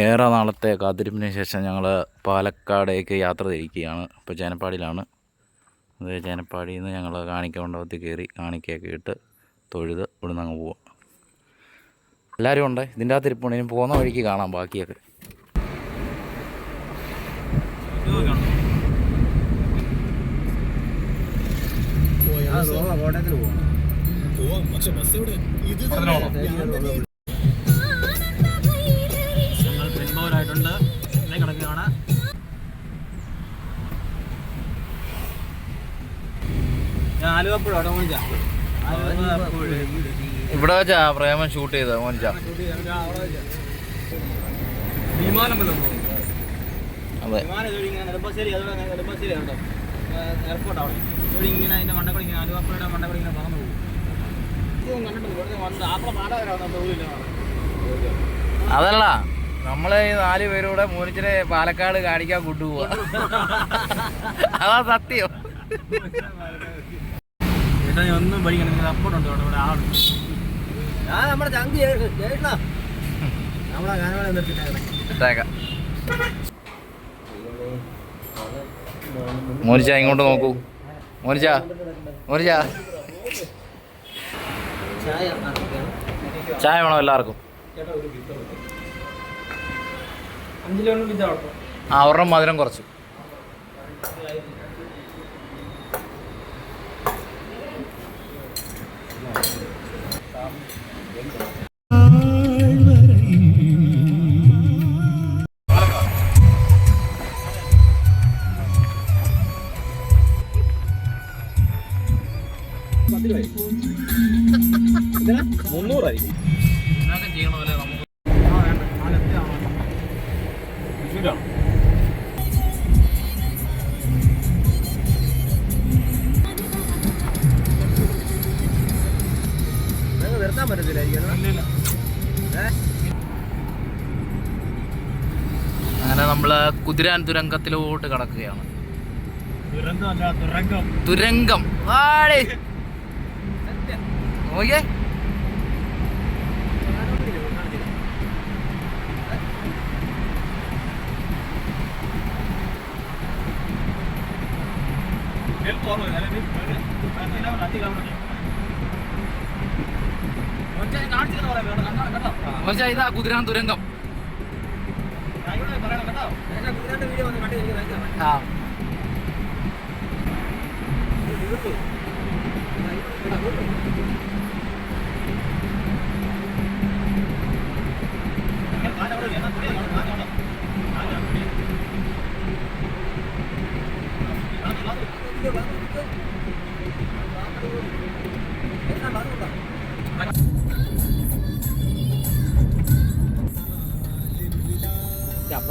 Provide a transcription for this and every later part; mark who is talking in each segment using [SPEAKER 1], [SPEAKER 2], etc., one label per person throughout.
[SPEAKER 1] ഏറെ നാളത്തെ കാത്തിരിപ്പിന് ശേഷം ഞങ്ങൾ പാലക്കാടേക്ക് യാത്ര തിരിക്കുകയാണ്. ഇപ്പോൾ ചേനപ്പാടിയിലാണ് അത് ചേനപ്പാടിയിൽ നിന്ന് ഞങ്ങൾ കാണിക്ക മണ്ഡപത്തിൽ കയറി കാണിക്കയൊക്കെ ഇട്ട് തൊഴുത് ഇവിടുന്ന് അങ്ങ് പോവാം. എല്ലാവരും ഉണ്ട്? ഇതിന്റെ അകത്ത് ഇരിപ്പുണ്ട്. ഇനി പോകുന്ന വഴിക്ക് കാണാം ബാക്കിയൊക്കെ.
[SPEAKER 2] കോട്ടയത്തിന് പോകണം
[SPEAKER 3] ഞങ്ങൾ
[SPEAKER 1] ഇവിടെ വെച്ചാ പ്രേമൻ ഷൂട്ട് ചെയ്ത മോനിച്ച അതെ.
[SPEAKER 3] ഇങ്ങനെ എയർപോർട്ട് അവിടെ ഇങ്ങനെ അതിന്റെ മണ്ടക്കൂടി ഇങ്ങനെ ആലുവപ്പുഴയുടെ മണ്ടക്കൂടി ഇങ്ങനെ പറന്നു പോകും. ഇതൊന്നും കണ്ടിട്ടില്ല വെറുതെ വന്ന് ആപ്പിള പാടാവരാവുന്ന തോന്നില്ല
[SPEAKER 1] അതല്ല നമ്മളെ ഈ നാല് പേരൂടെ മൂനിച്ചിനെ പാലക്കാട് കാണിക്കാൻ കൊണ്ടുപോവാ. അതാ സത്യം.
[SPEAKER 3] ചേട്ടാ ഞാൻ ഒന്നും പഠിക്കണം സപ്പോർട്ട് ഉണ്ട് അവിടെ ഇവിടെ ആളുണ്ട്
[SPEAKER 2] ഞാൻ നമ്മുടെ ചങ്കി നമ്മളെ ഗാനമേള നിർത്തിട്ടേക്കണേ
[SPEAKER 1] ഇട്ടേക്കാം. മോനിച്ച ഇങ്ങോട്ട് നോക്കൂ. മോനിച്ച മോനിച്ച.
[SPEAKER 2] ചായ
[SPEAKER 1] ചായ വേണോ എല്ലാവർക്കും? ആ ഒരെണ്ണം മധുരം കുറച്ച്. കുതിരാൻ തുരങ്കത്തിലോട്ട് കടക്കുകയാണ്. ആടേ ഓക്കെ ഇതാ കുതിരാൻ തുരങ്കം.
[SPEAKER 2] കണ്ടു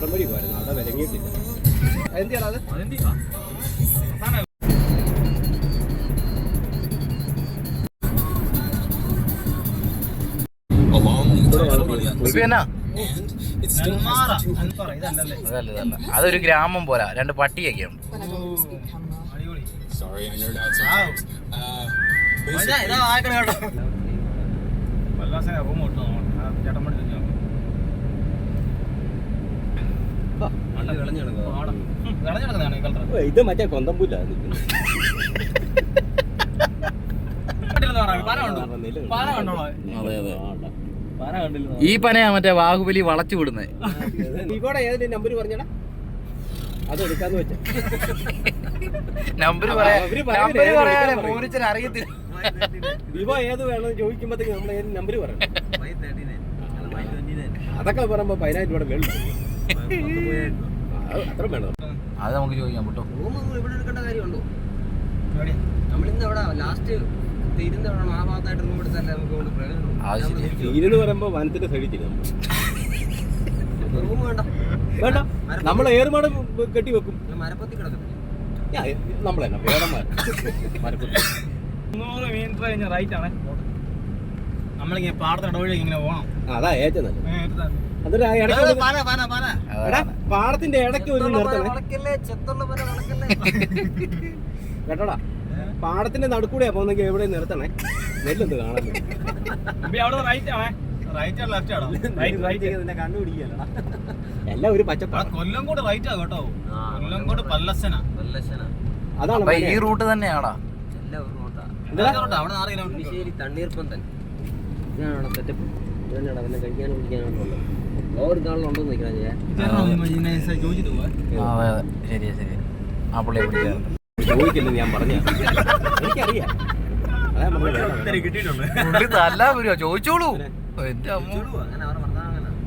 [SPEAKER 2] അപ്പുറം വഴി പോയിരുന്നു അവിടെ വിലങ്ങിയിട്ടില്ല. എന്തിനാണ് അത്?
[SPEAKER 1] എന്നാ
[SPEAKER 3] ഇതല്ലല്ലേ
[SPEAKER 1] അതല്ല ഇതല്ല അതൊരു ഗ്രാമം പോരാ. രണ്ട് പട്ടിയൊക്കെ ഉണ്ട്.
[SPEAKER 3] ചേട്ടൻ
[SPEAKER 4] Sorry, I nerd out sometimes. Uh,
[SPEAKER 3] ഇതാ വായിക്കണം കേട്ടോ വല്ലാസനെ റൂം കിട്ടും ചേട്ടൻ പഠിച്ചു
[SPEAKER 2] വിളഞ്ഞു
[SPEAKER 3] വിളഞ്ഞെടുക്കുന്നതാണ് ഈ കളർ
[SPEAKER 2] ഇത് മറ്റേ കൊന്തമ്പൂല
[SPEAKER 3] പാന കണ്ടോ. പാന
[SPEAKER 1] അതെ അതെ.
[SPEAKER 3] പാന
[SPEAKER 1] ഈ പനയാ മറ്റേ ബാഹുബലി വളച്ചു വിടുന്നത്
[SPEAKER 2] നമ്പർ പറഞ്ഞടാ? അത് എടുക്കാന്ന് വെച്ച.
[SPEAKER 1] നമ്പർ
[SPEAKER 2] ആ,
[SPEAKER 1] പറയാ നമ്പർ
[SPEAKER 2] ഏത്
[SPEAKER 1] പറയാതെ മോനിച്ചൻ അറിയത്തില്ല.
[SPEAKER 2] വിവോ ഏത് വേണമെന്ന് ചോദിക്കുമ്പോഴത്തേക്ക് നമ്മൾ ഏത് നമ്പർ പറയണം. അതൊക്കെ പറയുമ്പോ പതിനായിരം രൂപയുടെ വേണ്ട
[SPEAKER 1] അത് നമുക്ക് ചോദിക്കാം കേട്ടോ.
[SPEAKER 2] റൂം ഇവിടെ എടുക്കേണ്ട കാര്യമുണ്ടോ? നമ്മളിന്ന് അവിടെ ലാസ്റ്റ് തീരുന്ന അവിടെ ആ ഭാഗത്തായിട്ട് റൂം എടുത്തല്ലേ നമുക്ക് കൊണ്ട് പ്രയോജനം. തീരെന്ന് പറയുമ്പോ വനത്തിന്റെ സൈഡിൽ റൂം വേണ്ട. വേണ്ട. നമ്മൾ ഏറുമാട് കെട്ടി വെക്കും. മരപ്പത്തി കിടക്കുന്നു നമ്മളെ
[SPEAKER 3] മുന്നൂറ് മീറ്റർ കഴിഞ്ഞ റൈറ്റ് ആണ്. നമ്മളിങ്ങനെ പാടത്തെ ഇടവഴി ഇങ്ങനെ പോകണം
[SPEAKER 2] അതാ ഏറ്റവും നല്ലത്. അതൊരു ഇടയ്ക്ക് എടാ, പാടത്തിന്റെ ഇടയ്ക്ക് ഒരു നിർത്തണേ. കേട്ടോടാ പാടത്തിന്റെ നടുക്കൂടെയാ പോകുന്നെങ്കിൽ എവിടെ നിർത്തണേ. നെല്ലൊന്ന് കാണാൻ കണ്ടുപിടിക്കല്ലടാ എല്ലാം ഒരു പച്ചപ്പാ.
[SPEAKER 3] കൊല്ലം കൂടെ റൈറ്റ് ആ കേട്ടോ. കൊല്ലം കൂടെ പല്ലസന
[SPEAKER 2] അതാണ്
[SPEAKER 1] ഈ. റൂട്ട് തന്നെയാടാ.
[SPEAKER 2] റൂട്ടാ.
[SPEAKER 3] അവിടെ
[SPEAKER 5] ഇതാണ് സെറ്റപ്പ് കഴിക്കാനും കാണലുണ്ടോ നിൽക്കണം ഞാൻ
[SPEAKER 3] ചോദിച്ചിട്ട് പോവാ?
[SPEAKER 1] അതെ അതെ. ശരിയാ ശരി ആ പുള്ളിയെ പിടിച്ചായിരുന്നു
[SPEAKER 2] ചോദിക്കില്ലെന്ന് ഞാൻ പറഞ്ഞ? എനിക്കറിയാം. അതാ
[SPEAKER 1] പുള്ളി തല്ല ചോദിച്ചോളൂ. എന്റെ അമ്മ.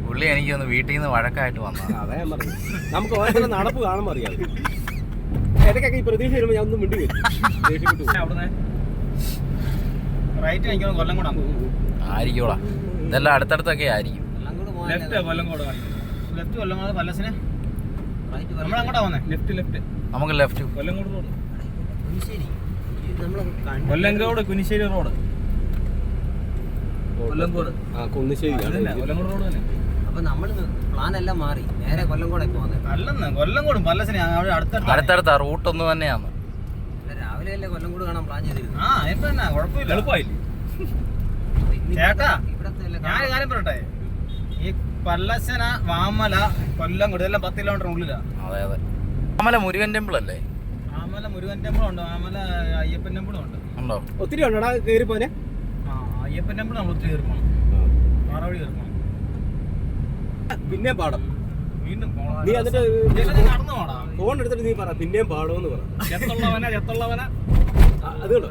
[SPEAKER 1] പുള്ളി എനിക്കൊന്ന് വീട്ടിൽ നിന്ന് വഴക്കായിട്ട് വന്നു
[SPEAKER 2] അതാ ഞാൻ പറഞ്ഞു നമുക്ക് ഓരോരുത്തരുടെ നടപ്പ് കാണുമ്പോൾ അറിയാം. ഇടയ്ക്കൊക്കെ ഈ പ്രതീക്ഷ വരുമ്പോൾ ഞാൻ ഒന്നും മിണ്ടി വരും.
[SPEAKER 3] എനിക്ക് കൊല്ലം കൂടാ.
[SPEAKER 1] ആയിരിക്കോളാ ഇതെല്ലാം അടുത്തടുത്തൊക്കെ ആയിരിക്കും.
[SPEAKER 5] എല്ലാം കൂടെ
[SPEAKER 3] ലെഫ്റ്റ് കൊല്ലം കൂടെ ലെഫ്റ്റ് കൊല്ലം കൂടെ പല്ലസിനെ?
[SPEAKER 5] റൈറ്റ്
[SPEAKER 3] നമ്മൾ അങ്ങോട്ടാ വന്നേ ലെഫ്റ്റ് ലെഫ്റ്റ്
[SPEAKER 1] നമുക്ക് ലെഫ്റ്റ്
[SPEAKER 3] കൊല്ലം കൂട് റോഡ്
[SPEAKER 5] ശരി നമ്മൾ
[SPEAKER 3] കൊല്ലങ്കോട് കുനിശ്ശേരി റോഡ്. കൊല്ലങ്കോട്
[SPEAKER 2] ആ കുന്നിശ്ശേരി
[SPEAKER 3] അതന്നെ കൊല്ലങ്കോട് റോഡ് തന്നെ.
[SPEAKER 5] അപ്പൊ നമ്മൾ പ്ലാൻ എല്ലാം മാറി. നേരെ പോകുന്നത്
[SPEAKER 3] അല്ലെന്ന്. പല്ലസിനെ അടുത്തടുത്ത്.
[SPEAKER 1] റൂട്ട് ഒന്ന് തന്നെയാണ്.
[SPEAKER 5] രാവിലെ അല്ലേ കൊല്ലം കൂടെ കാണാൻ പ്ലാൻ ചെയ്തിരുന്നു
[SPEAKER 3] ആ ഇപ്പൊ എന്നാ? കുഴപ്പമില്ല. എളുപ്പമായില്ലേ? ചേട്ടാ ഞാൻ കാര്യം പറയട്ടെ? ഈ പല്ലശന വാമല കൊല്ലം ഇതെല്ലാം പത്ത് കിലോമീറ്റർ ഉള്ളിലാ.
[SPEAKER 1] അതെ അതെ. അമല മുരുകൻ ടെമ്പിൾ അല്ലേ?
[SPEAKER 3] ആമല മുരുകൻ ടെമ്പിൾ ഉണ്ട് ആമല അയ്യപ്പൻ ടെമ്പിളും ഉണ്ട്.
[SPEAKER 1] ഉണ്ടോ?
[SPEAKER 2] ഒത്തിരി ഉണ്ടോടാ കയറി പോനെ
[SPEAKER 3] ആ അയ്യപ്പൻ ടെമ്പിൾ നമ്മൾ ഒത്തിരി കയറി പോകണം പാറവഴി കയറി പോകണം
[SPEAKER 2] പിന്നെ പാടം.
[SPEAKER 3] വീണ്ടും പോണം.
[SPEAKER 2] നീ എന്നിട്ട്
[SPEAKER 3] നടന്നു പോടാ.
[SPEAKER 2] ഫോൺ എടുത്തിട്ട് നീ പറ പിന്നെയും പാടുമെന്ന് പറ.
[SPEAKER 3] ചെത്തുള്ളവന ചെത്തുള്ളവന
[SPEAKER 2] അത് കേട്ടോ.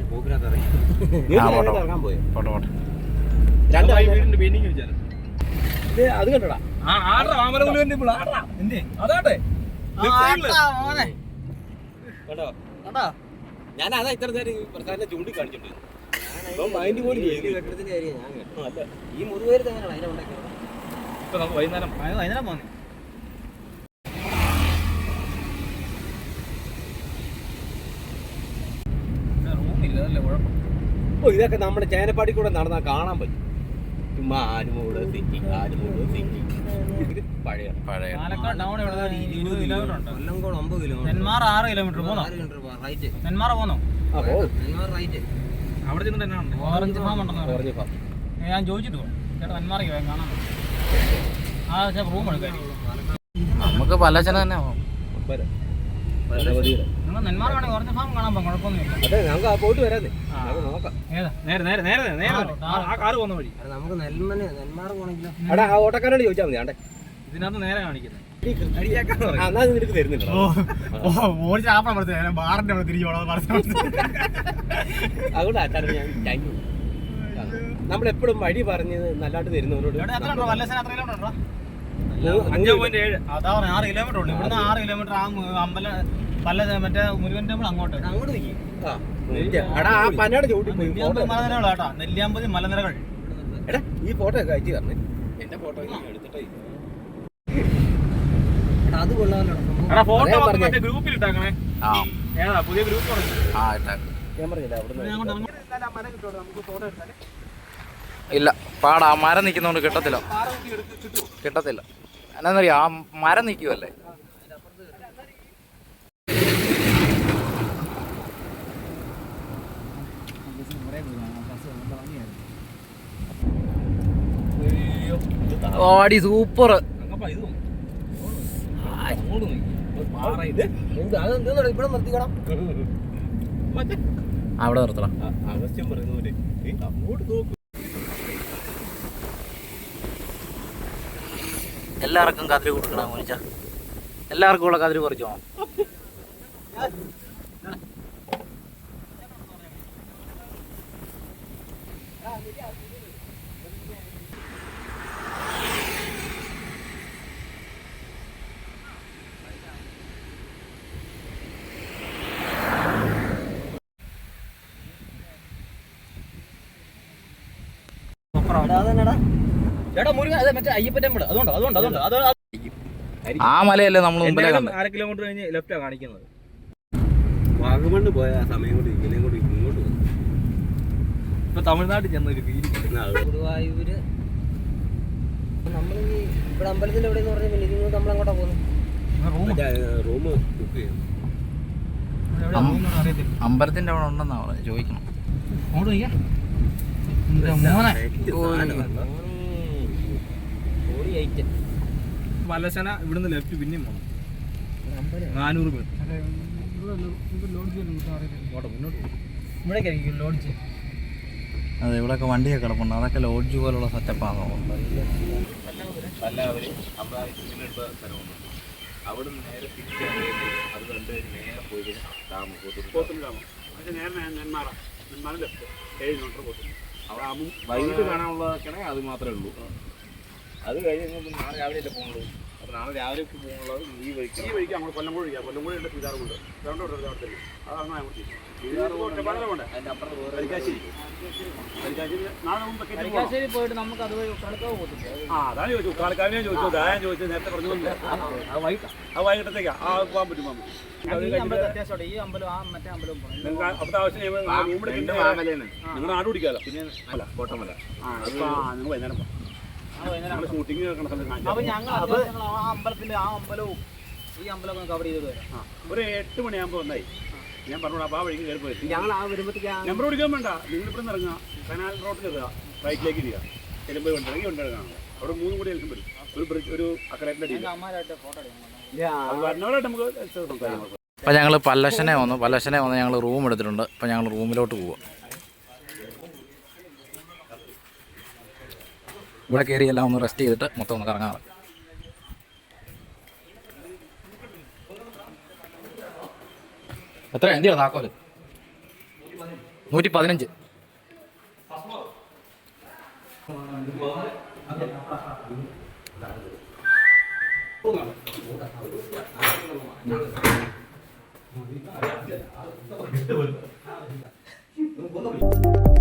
[SPEAKER 2] അത് കണ്ടോടാ.
[SPEAKER 3] അതാട്ടെ.
[SPEAKER 2] ഞാൻ അതാ ഇത്ര നേരം ഈ പ്രസാദിനെ ചൂണ്ടിക്കാണിച്ചിട്ടുണ്ട് മൈൻഡ് പോലും
[SPEAKER 5] ഈ അതിനെ ഉണ്ടാക്കിയത്
[SPEAKER 3] നമുക്ക് വൈകുന്നേരം വൈകുന്നേരം പോന്നെ
[SPEAKER 2] ഓ ഇതൊക്കെ നമ്മുടെ ചേനപ്പാടി കൂടെ നടന്നാൽ കാണാൻ പറ്റും. ചുമ്മാ ആരുമൂട് സിറ്റി സിറ്റി. പഴയ
[SPEAKER 1] പഴയ
[SPEAKER 3] പാലക്കാട് ടൗൺ എവിടെ? ഇരുപത് കിലോമീറ്റർ ഉണ്ട്.
[SPEAKER 5] കൊല്ലംകോട് ഒമ്പത് കിലോമീറ്റർ.
[SPEAKER 3] നെന്മാർ ആറ് കിലോമീറ്റർ പോന്നോ?
[SPEAKER 5] Kilometre right.
[SPEAKER 3] നെന്മാറ പോന്നോ? അവിടെ എന്നാണ് ഓറഞ്ച് ഫാം ഉണ്ടെന്ന്
[SPEAKER 2] ഓറഞ്ച് ഫാം.
[SPEAKER 3] ഞാൻ ചോദിച്ചിട്ട് പോകാം ചേട്ടാ നെന്മാറയ്ക്ക് വേഗം കാണാൻ ആ ചേട്ടാ റൂം എടുക്കാൻ
[SPEAKER 1] നമുക്ക് പലചന തന്നെ പോകാം
[SPEAKER 2] അതെ നമുക്ക് ആ പോയിട്ട് നമുക്ക് നോക്കാം.
[SPEAKER 3] നേരെ നേരെ നേരെ നേരെ ആ
[SPEAKER 5] നമുക്ക്
[SPEAKER 2] ഓട്ടക്കാരോട് ചോദിച്ചാൽ മതി ആണ്ടെ.
[SPEAKER 3] ഇതിനകത്ത് നേരെ കാണിക്കുന്നത്.
[SPEAKER 2] നമ്മളെപ്പോഴും വഴി പറഞ്ഞ് നല്ലാട്ട് തരുന്നവരോട്
[SPEAKER 3] അഞ്ച് പോയിന്റ് ഏഴ്. അതാ പറഞ്ഞ ആറ് കിലോമീറ്റർ ഉണ്ട് ഇവിടുന്ന് ആറ് കിലോമീറ്റർ ആ അമ്പല മറ്റേ മുരുകൻ ടെമ്പിൾ അങ്ങോട്ട്. മലനിരകൾ കേട്ടോ. നെല്ലിയാമ്പതി മലനിരകൾ.
[SPEAKER 2] എടാ ഈ ഫോട്ടോ ഒക്കെ അയച്ചു തരണേ. എന്റെ ഫോട്ടോ എടുത്തിട്ടേ
[SPEAKER 5] അത് കൊള്ളാമല്ലോ
[SPEAKER 3] ഫോട്ടോ. മറ്റേ ഗ്രൂപ്പിൽ ഇട്ടാക്കണേ.
[SPEAKER 1] ആ.
[SPEAKER 3] ഏതാ പുതിയ ഗ്രൂപ്പ്
[SPEAKER 1] ആ ഇട്ടേക്ക്.
[SPEAKER 2] ഞാൻ പറഞ്ഞില്ല അവിടെ
[SPEAKER 1] ഇല്ല പാടാ മരം നിക്കുന്നോണ്ട് കിട്ടത്തില്ല. കിട്ടത്തില്ല. എന്നാന്നറിയാം ആ മരം നിൽക്കുമല്ലേ ഓടി സൂപ്പർ അവിടെ നിർത്തണം എല്ലാവർക്കും കതിരി കൊടുക്കണം മോനിച്ച. എല്ലാവർക്കും ഉള്ള കതിരി പറിച്ചോ
[SPEAKER 3] ചേട്ടാ മുരുകൻ അതെ മറ്റേ അയ്യപ്പൻ ടെമ്പിൾ അതുകൊണ്ട്? അതുകൊണ്ട്? അതുകൊണ്ട്? അത്
[SPEAKER 1] ആ മലയല്ലേ നമ്മൾ മുമ്പിലേ കണ്ടത്.
[SPEAKER 3] അര കിലോമീറ്റർ കഴിഞ്ഞ് ലെഫ്റ്റാ കാണിക്കുന്നത്.
[SPEAKER 2] വാഗമണ്ണ് പോയ ആ സമയം കൂടി ഇങ്ങനെ കൂടി ഇങ്ങോട്ട്.
[SPEAKER 3] ഇപ്പൊ തമിഴ്നാട്ടിൽ ചെന്നൊരു
[SPEAKER 5] ഗുരുവായൂര്. നമ്മൾ ഇവിടെ അമ്പലത്തിൽ എവിടെയെന്ന് പറഞ്ഞാൽ പിന്നെ നമ്മൾ അങ്ങോട്ടാ പോകുന്നത്
[SPEAKER 2] മറ്റേ റൂം ബുക്ക്
[SPEAKER 1] അമ്പലത്തിന്റെ അവിടെ ഉണ്ടെന്നാ ചോദിക്കണം.
[SPEAKER 3] അങ്ങോട്ട് നോക്കിയാ വലസന ഇവിടുന്ന് ലെഫ്റ്റ് പിന്നെയും പോകണം നാനൂറ് ലോഡ്ജ്
[SPEAKER 1] അതെ ഇവിടെയൊക്കെ വണ്ടിയൊക്കെ കിടപ്പുണ്ട്. അതൊക്കെ ലോഡ്ജ് പോലുള്ള സെറ്റപ്പാണോ
[SPEAKER 2] അവിടെ നിന്ന് നേരെ തിരിച്ചു അത് കണ്ട് നേരെ പോയി താമസം വൈകിട്ട് കാണാനുള്ളതൊക്കെയാണെങ്കിൽ അത് മാത്രമേ ഉള്ളൂ. അത് കഴിഞ്ഞ് നാളെ രാവിലെ അല്ലേ പോകുള്ളൂ അപ്പോൾ നാളെ രാവിലെ പോകുന്നുള്ളത് ഈ വഴിക്ക്
[SPEAKER 6] ഈ വഴിക്ക് അങ്ങോട്ട് കൊല്ലംകോട് കൊല്ലം കൊല്ലംകോട് ഉണ്ട് ശ്രീധാരമുണ്ട് രണ്ടോട്ട് അവിടെ തന്നെ അതാണ്
[SPEAKER 2] വേറെ
[SPEAKER 6] കരിക്കാശ്ശേരി.
[SPEAKER 3] പോയിട്ട് നമുക്ക് അതുവഴി കളിക്കാവ് പോകത്തില്ല
[SPEAKER 6] ആ അതാണ് ചോദിച്ചു കാലക്കാവിനെ ചോദിച്ചു ഞാൻ ചോദിച്ചു നേരത്തെ പറഞ്ഞു ആ വൈകിട്ടത്തേക്കാ. ആ പോകാൻ പറ്റും പോകാൻ പറ്റും. അത്
[SPEAKER 3] ഈ അമ്പലം അത്യാവശ്യമാണ് ഈ അമ്പലം ആ മറ്റേ അമ്പലം
[SPEAKER 6] നിങ്ങൾക്ക് ആവശ്യം
[SPEAKER 2] രണ്ട്
[SPEAKER 6] നാട് പിടിക്കാമല്ലോ.
[SPEAKER 2] പിന്നെ അല്ല കോട്ടമല.
[SPEAKER 6] ആ നിങ്ങൾ വൈകുന്നേരം പോകാം
[SPEAKER 3] ആ വൈകുന്നേരം
[SPEAKER 6] നമ്മൾ ഷൂട്ടിംഗ്
[SPEAKER 3] അപ്പൊ ഞങ്ങൾ അത്യാവശ്യം ആ അമ്പലത്തിന്റെ ആ അമ്പലവും ഈ അമ്പലമൊക്കെ കവർ വരാം.
[SPEAKER 6] ഒരു എട്ട് ഞാൻ പറഞ്ഞു അപ്പോൾ ആ വഴിക്ക് കയറി പോയി
[SPEAKER 5] ഞങ്ങൾ ആ വരുമ്പോഴത്തേക്ക്
[SPEAKER 6] നമ്പർ വേണ്ട. നിങ്ങൾ ഇവിടെ നിന്ന് ഇറങ്ങുക. കനാൽ റോഡിൽ കയറുക റൈറ്റിലേക്ക് ഇരിക്കുക. ചെല്ലുമ്പോൾ വണ്ടി ഇറങ്ങി വണ്ടി അവിടെ മൂന്ന് കൂടി എൽക്കും വരും. ഒരു ബ്രിഡ്ജ് നമുക്ക് സംസാരിക്കാം.
[SPEAKER 1] അപ്പോൾ ഞങ്ങൾ പല്ലശനെ വന്നു. പല്ലശനെ വന്ന് ഞങ്ങൾ റൂം എടുത്തിട്ടുണ്ട്. അപ്പോൾ ഞങ്ങൾ റൂമിലോട്ട് പോവാം. ഇവിടെ കയറി എല്ലാം ഒന്ന് റെസ്റ്റ് ചെയ്തിട്ട് മൊത്തം ഒന്ന് കറങ്ങാറ് എത്ര എന്തിയാ താക്കോൽ? നൂറ്റി പതിനഞ്ച്
[SPEAKER 2] ആ